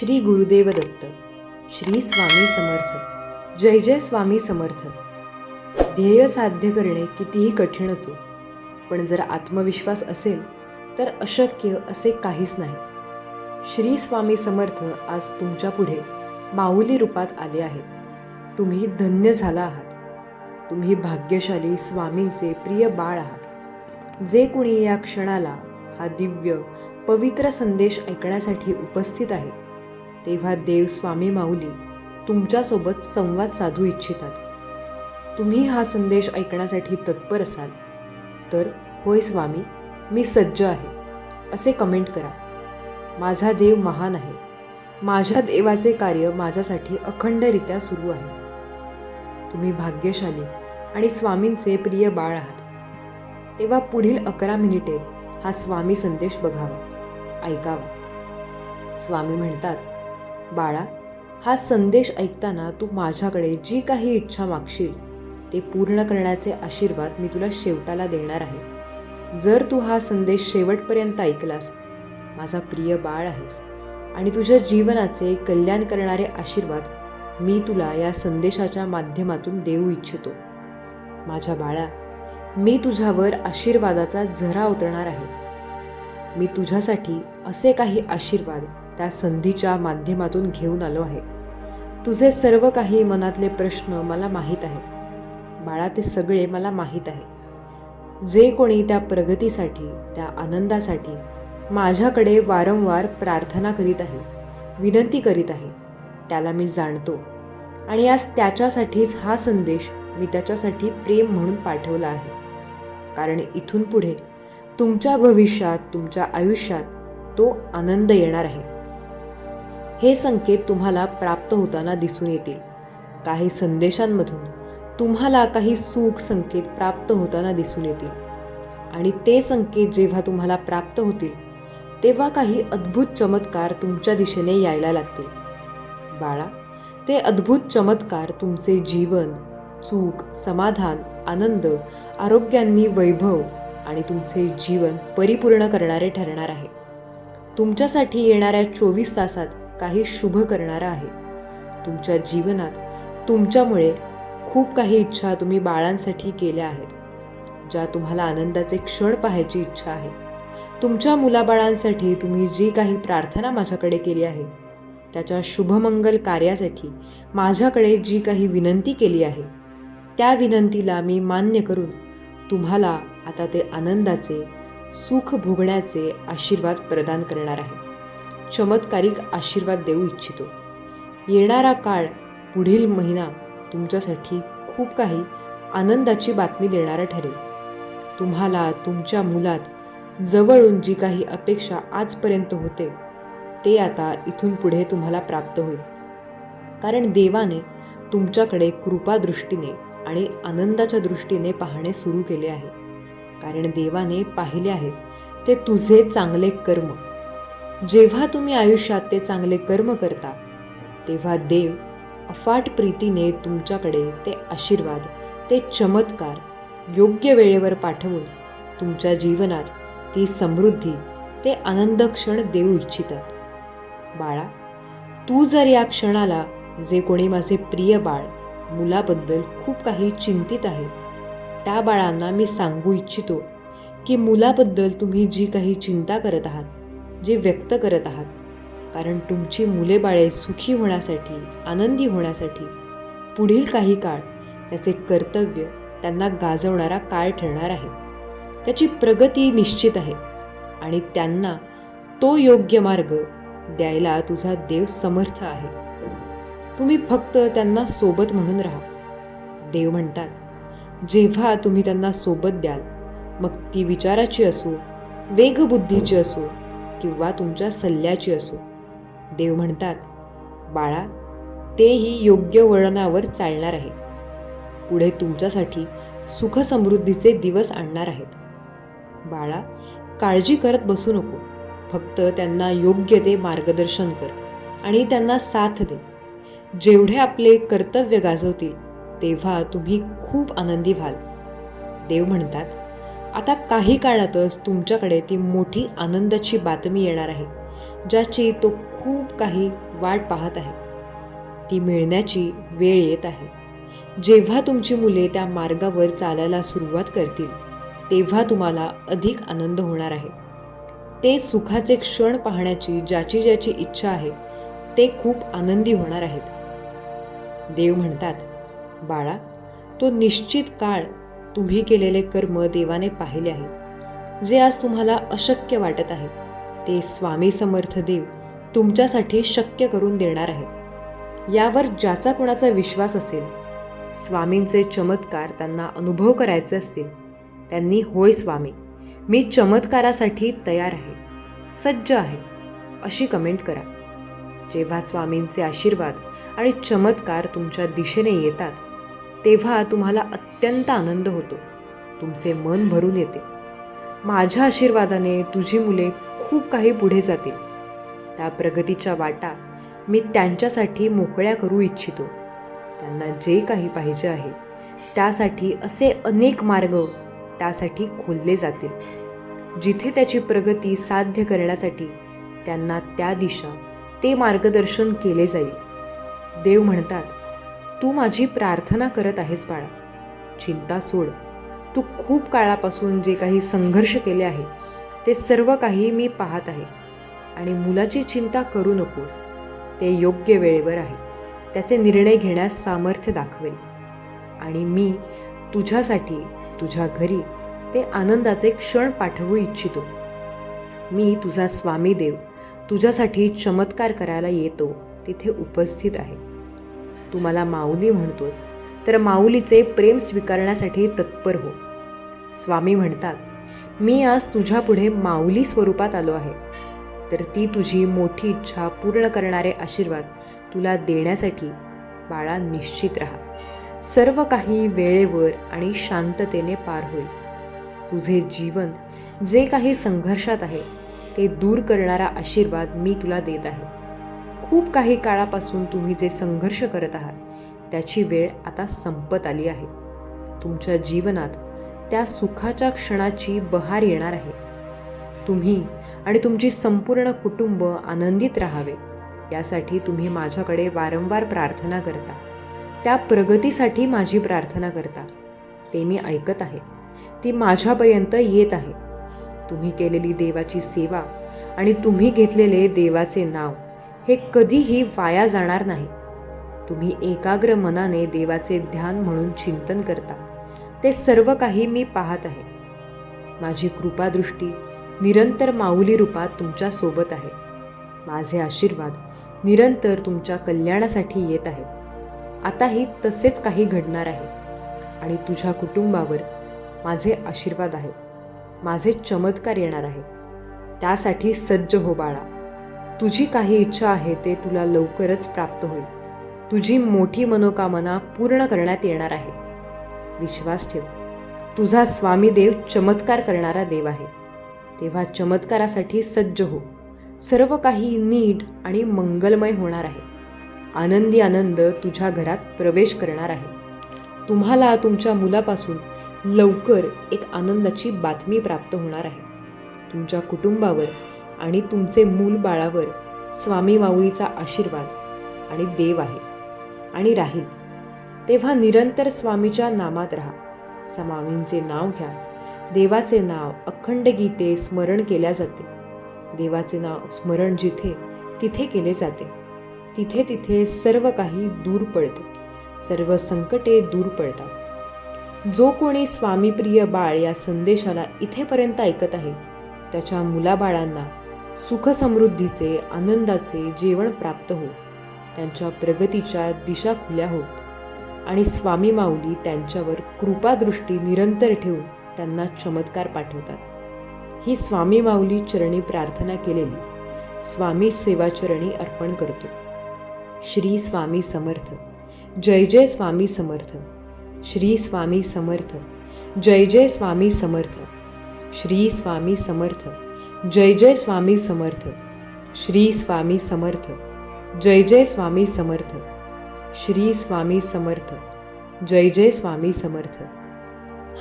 श्री गुरुदेव दत्त श्री स्वामी समर्थ जय जय स्वामी समर्थ. ध्येय साध्य करणे कितीही कठीण असो पण जर आत्मविश्वास असेल तर अशक्य असे काहीच नाही. श्री स्वामी समर्थ आज तुमच्यापुढे माऊली रूपात आले आहेत. तुम्ही धन्य झाला आहात. तुम्ही भाग्यशाली स्वामींचे प्रिय बाळ आहात. जे कुणी या क्षणाला हा दिव्य पवित्र संदेश ऐकण्यासाठी उपस्थित आहे तेव्हा देव स्वामी माऊली तुमच्यासोबत संवाद साधू इच्छितात. तुम्ही हा संदेश ऐकण्यासाठी तत्पर असाल. तर होय स्वामी मी सज्ज आहे. असे कमेंट करा. माझा देव महान आहे. माझ्या देवाचे कार्य माझ्यासाठी अखंडरित्या सुरू आहे. तुम्ही भाग्यशाली आणि स्वामींचे प्रिय बाळ आहात. तेव्हा पुढील अकरा मिनिटे हा स्वामी संदेश बघावा ऐकावा. स्वामी म्हणतात बाळा हा संदेश ऐकताना तू माझ्याकडे जी काही इच्छा मागशील ते पूर्ण करण्याचे आशीर्वाद मी तुला शेवटाला देणार आहे. जर तू हा संदेश शेवटपर्यंत ऐकलास माझा प्रिय बाळ आहेस आणि तुझ्या जीवनाचे कल्याण करणारे आशीर्वाद मी तुला या संदेशाच्या माध्यमातून देऊ इच्छितो. माझ्या बाळा मी तुझ्यावर आशीर्वादाचा झरा उतरणार आहे. मी तुझ्यासाठी असे काही आशीर्वाद त्या संधीच्या माध्यमातून घेऊन आलो आहे. तुझे सर्व काही मनातले प्रश्न मला माहीत आहेत. बाळा ते सगळे मला माहीत आहे. जे कोणी त्या प्रगतीसाठी त्या आनंदासाठी माझ्याकडे वारंवार प्रार्थना करीत आहे विनंती करीत आहे त्याला मी जाणतो. आणि आज त्याच्यासाठीच हा संदेश मी त्याच्यासाठी प्रेम म्हणून पाठवला आहे. कारण इथून पुढे तुमच्या भविष्यात तुमच्या आयुष्यात तो आनंद येणार आहे. हे संकेत तुम्हाला प्राप्त होताना दिसून येतील. काही संदेशांमधून तुम्हाला काही सुख संकेत प्राप्त होताना दिसून येतील. आणि ते संकेत जेव्हा तुम्हाला प्राप्त होतील तेव्हा काही अद्भुत चमत्कार तुमच्या दिशेने यायला लागतील. बाळा ते अद्भुत चमत्कार तुमचे जीवन चूक समाधान आनंद आरोग्यांनी वैभव आणि तुमचे जीवन परिपूर्ण करणारे ठरणार आहे. तुमच्यासाठी येणाऱ्या चोवीस तासात काही शुभ करणारं आहे. तुमच्या जीवनात तुमच्यामुळे खूप काही इच्छा तुम्ही बाळांसाठी केल्या आहेत. ज्या तुम्हाला आनंदाचे क्षण पाहायची इच्छा आहे. तुमच्या मुलाबाळांसाठी तुम्ही जी काही प्रार्थना माझ्याकडे केली आहे त्याच्या शुभमंगल कार्यासाठी माझ्याकडे जी काही विनंती केली आहे त्या विनंतीला मी मान्य करून तुम्हाला आता ते आनंदाचे सुख भोगण्याचे आशीर्वाद प्रदान करणार आहे. चमत्कारिक आशीर्वाद देऊ इच्छितो. येणारा काळ पुढील महिना तुमच्यासाठी खूप काही आनंदाची बातमी देणारा ठरेल. तुम्हाला तुमच्या मुलात जवळून जी काही अपेक्षा आजपर्यंत होते ते आता इथून पुढे तुम्हाला प्राप्त होईल. कारण देवाने तुमच्याकडे कृपादृष्टीने आणि आनंदाच्या दृष्टीने पाहणे सुरू केले आहे. कारण देवाने पाहिले आहेत ते तुझे चांगले कर्म जेव्हा तुम्ही आयुष्यात ते चांगले कर्म करता तेव्हा देव अफाट प्रीतीने तुमच्याकडे ते आशीर्वाद ते चमत्कार योग्य वेळेवर पाठवून तुमच्या जीवनात ती समृद्धी ते आनंद क्षण देऊ इच्छितात. बाळा तू जर या क्षणाला जे कोणी माझे प्रिय बाळ मुलाबद्दल खूप काही चिंतित आहे त्या बाळांना मी सांगू इच्छितो की मुलाबद्दल तुम्ही जी काही चिंता करत आहात जे व्यक्त करत आहात. कारण तुमची मुले बाळे सुखी होण्यासाठी आनंदी होण्यासाठी पुढील काही काळ त्याचे कर्तव्य त्यांना गाजवणारा काळ ठरणार आहे. त्याची प्रगती निश्चित आहे आणि त्यांना तो योग्य मार्ग द्यायला तुझा देव समर्थ आहे. तुम्ही फक्त त्यांना सोबत म्हणून राहा. देव म्हणतात जेव्हा तुम्ही त्यांना सोबत द्याल मग ती विचाराची असो वेगबुद्धीची असो किंवा तुमच्या सल्ल्याची असो. देव म्हणतात बाळा तेही योग्य वळणावर चालणार आहे. पुढे तुमच्यासाठी सुखसमृद्धीचे दिवस आणणार आहेत. बाळा काळजी करत बसू नको. फक्त त्यांना योग्य ते मार्गदर्शन कर आणि त्यांना साथ दे. जेवढे आपले कर्तव्य गाजवतील तेव्हा तुम्ही खूप आनंदी व्हाल. देव म्हणतात आता काही काळातच तुमच्याकडे ती मोठी आनंदाची बातमी येणार आहे ज्याची तो खूप काही वाट पाहत आहे. ती मिळण्याची वेळ येत आहे. जेव्हा तुमची मुले त्या मार्गावर चालायला सुरुवात करतील तेव्हा तुम्हाला अधिक आनंद होणार आहे. ते सुखाचे क्षण पाहण्याची ज्याची ज्याची इच्छा आहे ते खूप आनंदी होणार आहेत. देव म्हणतात बाळा तो निश्चित काळ तुम्ही केलेले कर्म देवाने पाहिले आहेत जे आज तुम्हाला अशक्य वाटत आहे ते स्वामी समर्थ देव तुमच्यासाठी शक्य करून देणार आहेत. यावर ज्याचा कोणाचा विश्वास असेल स्वामींचे चमत्कार त्यांना अनुभव करायचे असतील त्यांनी होय स्वामी मी चमत्कारासाठी तयार आहे सज्ज आहे अशी कमेंट करा. जेव्हा स्वामींचे आशीर्वाद आणि चमत्कार तुमच्या दिशेने येतात तेव्हा तुम्हाला अत्यंत आनंद होतो. तुमचे मन भरून येते. माझ्या आशीर्वादाने तुझी मुले खूप काही पुढे जातील. त्या प्रगतीच्या वाटा मी त्यांच्यासाठी मोकळ्या करू इच्छितो. त्यांना जे काही पाहिजे आहे त्यासाठी असे अनेक मार्ग त्यासाठी खोलले जातील. जिथे त्याची प्रगती साध्य करण्यासाठी त्यांना त्या दिशा ते मार्गदर्शन केले जाईल. देव म्हणतात तू माझी प्रार्थना करत आहेस बाळा. चिंता सोड. तू खूप काळापासून जे काही संघर्ष केले आहे ते सर्व काही मी पाहत आहे. आणि मुलाची चिंता करू नकोस. ते योग्य वेळेवर आहे. त्याचे निर्णय घेण्यास सामर्थ्य दाखवेल. आणि मी तुझ्यासाठी तुझ्या घरी ते आनंदाचे क्षण पाठवू इच्छितो. मी तुझा स्वामी देव. तुझ्यासाठी चमत्कार करायला येतो. तिथे उपस्थित आहे. तू मला माऊली म्हणतोस तर माऊलीचे प्रेम स्वीकारण्यासाठी तत्पर हो. स्वामी म्हणतात मी आज तुझ्यापुढे माऊली स्वरूपात आलो आहे. तर ती तुझी मोठी इच्छा पूर्ण करणारे आशीर्वाद तुला देण्यासाठी बाळा निश्चित राहा. सर्व काही वेळेवर आणि शांततेने पार होईल. तुझे जीवन जे काही संघर्षात आहे ते दूर करणारा आशीर्वाद मी तुला देत आहे. खूप काही काळापासून तुम्ही जे संघर्ष करत आहात त्याची वेळ आता संपत आली आहे. तुमच्या जीवनात त्या सुखाच्या क्षणाची बहार येणार आहे. तुम्ही आणि तुमची संपूर्ण कुटुंब आनंदित राहावे. यासाठी तुम्ही माझ्याकडे वारंवार प्रार्थना करता. त्या प्रगतीसाठी माझी प्रार्थना करता. ते मी ऐकत आहे. ती माझ्यापर्यंत येत आहे. तुम्ही केलेली देवाची सेवा आणि तुम्ही घेतलेले देवाचे नाव हे कधीही वाया जाणार नाही. तुम्ही एकाग्र मनाने देवाचे ध्यान म्हणून चिंतन करता. ते सर्व काही मी पाहत आहे. माझी कृपादृष्टी निरंतर माऊली रूपात तुमच्यासोबत आहे. माझे आशीर्वाद निरंतर तुमच्या कल्याणासाठी येत आहेत. आताही तसेच काही घडणार आहे. आणि तुझ्या कुटुंबावर माझे आशीर्वाद आहेत. माझे चमत्कार येणार आहेत. त्यासाठी सज्ज हो बाळा. तुझी काही इच्छा आहे ते तुला लवकरच प्राप्त होईल. तुझी मोठी मनोकामना पूर्ण करण्यात येणार आहे. विश्वास ठेव. तुझा स्वामी देव चमत्कार करणारा देव आहे. तेव्हा चमत्कारासाठी सज्ज हो. सर्व काही नीट आणि मंगलमय होणार आहे. आनंदी आनंद तुझ्या घरात प्रवेश करणार आहे. तुम्हाला तुमच्या मुलापासून लवकर एक आनंदाची बातमी प्राप्त होणार आहे. तुमच्या कुटुंबावर आणि तुमचे मूल बाळावर स्वामी माऊलीचा आशीर्वाद आणि देव आहे आणि राहील. तेव्हा निरंतर स्वामीच्या नामात राहा. स्वामींचे नाव घ्या. देवाचे नाव अखंड गीते स्मरण केल्या जाते. देवाचे नाव स्मरण जिथे तिथे केले जाते. तिथे तिथे सर्व काही दूर पडते. सर्व संकटे दूर पडतात. जो कोणी स्वामीप्रिय बाळ या संदेशाला इथेपर्यंत ऐकत आहे त्याच्या मुलाबाळांना सुखसमृद्धीचे आनंदाचे जेवण प्राप्त हो. त्यांच्या प्रगतीच्या दिशा खुल्या होत. आणि स्वामी माऊली त्यांच्यावर कृपादृष्टी निरंतर ठेवून त्यांना चमत्कार पाठवतात. ही स्वामी माऊली चरणी प्रार्थना केलेली स्वामी सेवाचरणी अर्पण करतो. श्री स्वामी समर्थ जय जय स्वामी समर्थ श्री स्वामी समर्थ जय जय स्वामी समर्थ श्री स्वामी समर्थ. जय जय स्वामी समर्थ. श्री स्वामी समर्थ. जय जय स्वामी समर्थ. श्री स्वामी समर्थ. जय जय स्वामी समर्थ.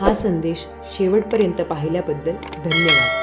हा संदेश शेवटपर्यंत पाहिल्याबद्दल धन्यवाद.